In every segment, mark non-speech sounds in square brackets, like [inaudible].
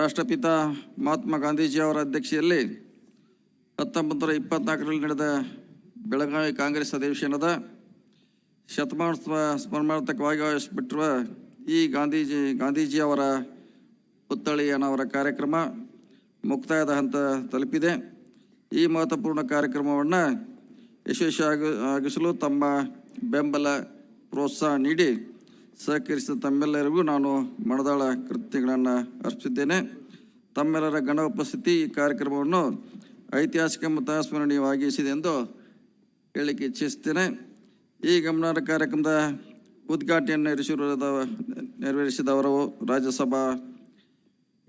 ರಾಷ್ಟ್ರಪಿತ ಮಹಾತ್ಮ ಗಾಂಧೀಜಿಯವರ ಅಧ್ಯಕ್ಷತೆಯಲ್ಲಿ ಹತ್ತೊಂಬತ್ತು ನೂರ ಇಪ್ಪತ್ನಾಲ್ಕರಲ್ಲಿ ನಡೆದ ಬೆಳಗಾವಿ ಕಾಂಗ್ರೆಸ್ ಅಧಿವೇಶನದ ಶತಮಾನೋತ್ಸವ ಸ್ಮರಣಾರ್ಥಕವಾಗಿ ಆಯೋಜಿಸಿಬಿಟ್ಟಿರುವ ಈ ಗಾಂಧೀಜಿ ಅವರ ಪುತ್ಥಳಿ ಅನ್ನೋರ ಕಾರ್ಯಕ್ರಮ ಮುಕ್ತಾಯದ ಹಂತ ತಲುಪಿದೆ. ಈ ಮಹತ್ವಪೂರ್ಣ ಕಾರ್ಯಕ್ರಮವನ್ನು ಯಶಸ್ವಿ ಆಗಿಸಲು ತಮ್ಮ ಬೆಂಬಲ ಪ್ರೋತ್ಸಾಹ ನೀಡಿ ಸಹಕರಿಸಿದ ತಮ್ಮೆಲ್ಲರಿಗೂ ನಾನು ಮನದಾಳ ಕೃತ್ಯಗಳನ್ನು ಅರ್ಪಿಸಿದ್ದೇನೆ ತಮ್ಮೆಲ್ಲರ ಗಣ ಉಪಸ್ಥಿತಿ ಈ ಕಾರ್ಯಕ್ರಮವನ್ನು ಐತಿಹಾಸಿಕ ಮತ್ತು ಸ್ಮರಣೀಯವಾಗಿಸಿದೆ ಎಂದು ಹೇಳಿಕೆ ಇಚ್ಛಿಸುತ್ತೇನೆ. ಈ ಗಮನಾರ್ಹ ಕಾರ್ಯಕ್ರಮದ ಉದ್ಘಾಟನೆಯನ್ನು ನೆರವೇರಿಸಿರುವ ನೆರವೇರಿಸಿದವರು ರಾಜ್ಯಸಭಾ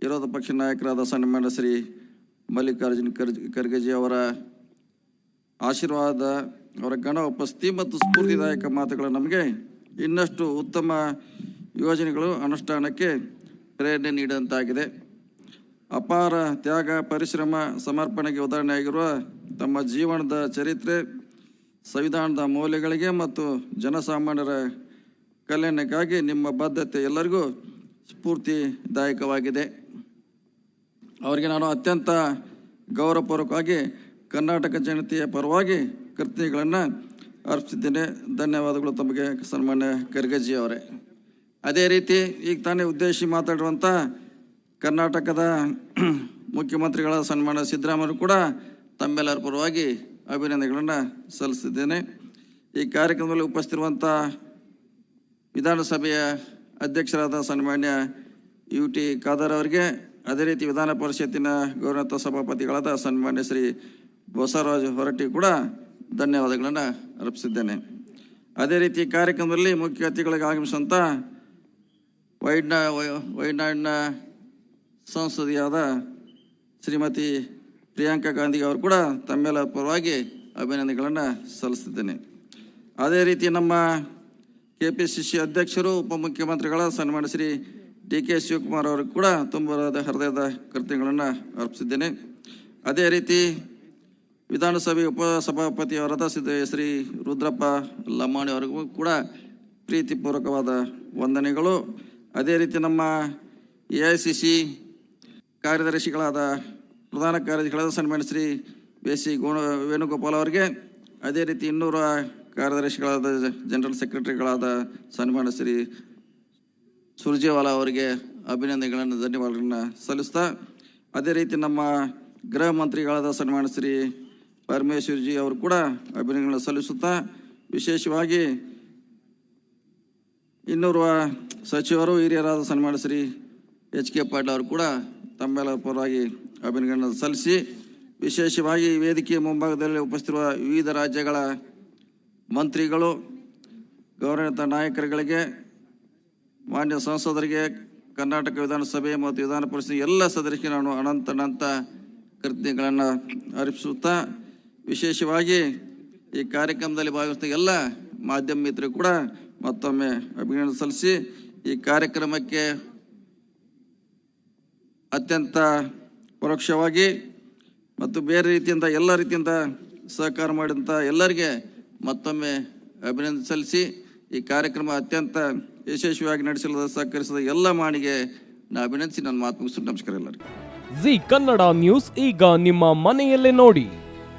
ವಿರೋಧ ಪಕ್ಷ ನಾಯಕರಾದ ಸನ್ಮಾನ್ಯ ಶ್ರೀ ಮಲ್ಲಿಕಾರ್ಜುನ ಖರ್ಜ್ ಅವರ ಆಶೀರ್ವಾದ, ಅವರ ಗಣ ಉಪಸ್ಥಿತಿ ಮತ್ತು ಸ್ಫೂರ್ತಿದಾಯಕ ಮಾತುಗಳು ನಮಗೆ ಇನ್ನಷ್ಟು ಉತ್ತಮ ಯೋಜನೆಗಳು ಅನುಷ್ಠಾನಕ್ಕೆ ಪ್ರೇರಣೆ ನೀಡಿದಂತಾಗಿದೆ. ಅಪಾರ ತ್ಯಾಗ, ಪರಿಶ್ರಮ, ಸಮರ್ಪಣೆಗೆ ಉದಾಹರಣೆಯಾಗಿರುವ ತಮ್ಮ ಜೀವನದ ಚರಿತ್ರೆ, ಸಂವಿಧಾನದ ಮೌಲ್ಯಗಳಿಗೆ ಮತ್ತು ಜನಸಾಮಾನ್ಯರ ಕಲ್ಯಾಣಕ್ಕಾಗಿ ನಿಮ್ಮ ಬದ್ಧತೆ ಎಲ್ಲರಿಗೂ ಸ್ಫೂರ್ತಿದಾಯಕವಾಗಿದೆ. ಅವರಿಗೆ ನಾನು ಅತ್ಯಂತ ಗೌರವಪೂರ್ವಕವಾಗಿ ಕರ್ನಾಟಕ ಜನತೆಯ ಪರವಾಗಿ ಕೃತಜ್ಞತೆಗಳನ್ನು ಅರ್ಪಿಸಿದ್ದೇನೆ ಧನ್ಯವಾದಗಳು ತಮಗೆ, ಸನ್ಮಾನ್ಯ ಖರ್ಗೆಜಿ ಅವರೇ. ಅದೇ ರೀತಿ ಈಗ ತಾನೇ ಉದ್ದೇಶಿ ಮಾತಾಡುವಂಥ ಕರ್ನಾಟಕದ [clears throat] ಮುಖ್ಯಮಂತ್ರಿಗಳ ಸನ್ಮಾನ್ಯ ಸಿದ್ದರಾಮಯ್ಯ ಕೂಡ ತಮ್ಮೆಲ್ಲರ ಪರವಾಗಿ ಅಭಿನಂದನೆಗಳನ್ನು ಸಲ್ಲಿಸಿದ್ದೇನೆ ಈ ಕಾರ್ಯಕ್ರಮದಲ್ಲಿ ಉಪಸ್ಥಿತಿರುವಂಥ ವಿಧಾನಸಭೆಯ ಅಧ್ಯಕ್ಷರಾದ ಸನ್ಮಾನ್ಯ ಯು ಟಿ ಖಾದರ್ ಅವರಿಗೆ, ಅದೇ ರೀತಿ ವಿಧಾನ ಪರಿಷತ್ತಿನ ಗೌರವ ಸಭಾಪತಿಗಳಾದ ಸನ್ಮಾನ್ಯ ಶ್ರೀ ಬಸವರಾಜ್ ಹೊರಟ್ಟಿ ಕೂಡ ಧನ್ಯವಾದಗಳನ್ನು ಅರ್ಪಿಸಿದ್ದೇನೆ. ಅದೇ ರೀತಿ ಕಾರ್ಯಕ್ರಮದಲ್ಲಿ ಮುಖ್ಯ ಅತಿಥಿಗಳಿಗೆ ಆಗಮಿಸುವಂಥ ವೈಡ್ನ ವೈಡ್ನಾಡಿನ ಸಂಸದಿಯಾದ ಶ್ರೀಮತಿ ಪ್ರಿಯಾಂಕಾ ಗಾಂಧಿ ಅವರು ಕೂಡ ತಮ್ಮೆಲ್ಲ ಪರವಾಗಿ ಅಭಿನಂದನೆಗಳನ್ನು ಸಲ್ಲಿಸಿದ್ದೇನೆ ಅದೇ ರೀತಿ ನಮ್ಮ ಕೆ ಪಿ ಸಿ ಸಿ ಅಧ್ಯಕ್ಷರು, ಉಪಮುಖ್ಯಮಂತ್ರಿಗಳ ಸನ್ಮಾನ ಶ್ರೀ ಡಿ ಕೆ ಶಿವಕುಮಾರ್ ಅವರು ಕೂಡ ತುಂಬ ಹೃದಯದ ಕೃತ್ಯಗಳನ್ನು ಅರ್ಪಿಸಿದ್ದೇನೆ. ಅದೇ ರೀತಿ ವಿಧಾನಸಭೆ ಉಪಸಭಾಪತಿಯವರಾದ ಸಿದ್ಧ ಶ್ರೀ ರುದ್ರಪ್ಪ ಲಮ್ಮಾಣಿ ಅವರಿಗೂ ಕೂಡ ಪ್ರೀತಿಪೂರ್ವಕವಾದ ವಂದನೆಗಳು. ಅದೇ ರೀತಿ ನಮ್ಮ ಎ ಐ ಸಿ ಸಿ ಕಾರ್ಯದರ್ಶಿಗಳಾದ ಪ್ರಧಾನ ಕಾರ್ಯದರ್ಶಿಗಳಾದ ಸನ್ಮಾನ್ಯ ಶ್ರೀ ಸಿ ಗುಣ ವೇಣುಗೋಪಾಲ್ ಅವರಿಗೆ, ಅದೇ ರೀತಿ ಇನ್ನೂರ ಕಾರ್ಯದರ್ಶಿಗಳಾದ ಜನರಲ್ ಸೆಕ್ರೆಟರಿಗಳಾದ ಸನ್ಮಾನ್ಯ ಶ್ರೀ ಸುರ್ಜೇವಾಲಾ ಅವರಿಗೆ ಅಭಿನಂದನೆಗಳನ್ನು, ಧನ್ಯವಾದಗಳನ್ನು ಸಲ್ಲಿಸ್ತಾ, ಅದೇ ರೀತಿ ನಮ್ಮ ಗೃಹ ಮಂತ್ರಿಗಳಾದ ಸನ್ಮಾನ್ಯ ಶ್ರೀ ಪರಮೇಶ್ವರ್ಜಿ ಅವರು ಕೂಡ ಅಭಿನಂದನೆ ಸಲ್ಲಿಸುತ್ತಾ ವಿಶೇಷವಾಗಿ ಇನ್ನೋರ್ವ ಸಚಿವರು, ಹಿರಿಯರಾದ ಸನ್ಮಾನ ಶ್ರೀ ಎಚ್ ಕೆ ಪಾಟೀಲ್ ಅವರು ಕೂಡ ತಮ್ಮೆಲ್ಲ ಪರವಾಗಿ ಅಭಿನಂದನೆ ಸಲ್ಲಿಸಿ, ವಿಶೇಷವಾಗಿ ವೇದಿಕೆಯ ಮುಂಭಾಗದಲ್ಲಿ ಉಪಸ್ಥಿತಿರುವ ವಿವಿಧ ರಾಜ್ಯಗಳ ಮಂತ್ರಿಗಳು ಗೌರವಿತ ನಾಯಕರುಗಳಿಗೆ, ಮಾನ್ಯ ಸಂಸದರಿಗೆ, ಕರ್ನಾಟಕ ವಿಧಾನಸಭೆ ಮತ್ತು ವಿಧಾನ ಪರಿಷತ್ ಎಲ್ಲ ಸದಸ್ಯರಿಗೆ ನಾನು ಅನಂತ ಅನಂತ ಕೃತಜ್ಞತೆಗಳನ್ನು ಅರ್ಪಿಸುತ್ತಾ ವಿಶೇಷವಾಗಿ ಈ ಕಾರ್ಯಕ್ರಮದಲ್ಲಿ ಭಾಗವಹಿಸಿದ ಎಲ್ಲ ಮಾಧ್ಯಮ ಮಿತ್ರರು ಕೂಡ ಮತ್ತೊಮ್ಮೆ ಅಭಿನಂದನೆ ಸಲ್ಲಿಸಿ, ಈ ಕಾರ್ಯಕ್ರಮಕ್ಕೆ ಅತ್ಯಂತ ಪರೋಕ್ಷವಾಗಿ ಮತ್ತು ಬೇರೆ ರೀತಿಯಿಂದ, ಎಲ್ಲ ರೀತಿಯಿಂದ ಸಹಕಾರ ಮಾಡಿದಂಥ ಎಲ್ಲರಿಗೆ ಮತ್ತೊಮ್ಮೆ ಅಭಿನಂದನೆ ಸಲ್ಲಿಸಿ, ಈ ಕಾರ್ಯಕ್ರಮ ಅತ್ಯಂತ ಯಶಸ್ವಿಯಾಗಿ ನಡೆಸಲು ಸಹಕರಿಸಿದ ಎಲ್ಲ ಮಾಣಿಗೆ ನಾ ಅಭಿನಂದಿಸಿ, ನನ್ನ ಮಾತು ಮುಗಿಸ್ತು ನಮಸ್ಕಾರ ಎಲ್ಲರಿಗೂ. ಜಿ ಕನ್ನಡ ನ್ಯೂಸ್, ಈಗ ನಿಮ್ಮ ಮನೆಯಲ್ಲೇ ನೋಡಿ.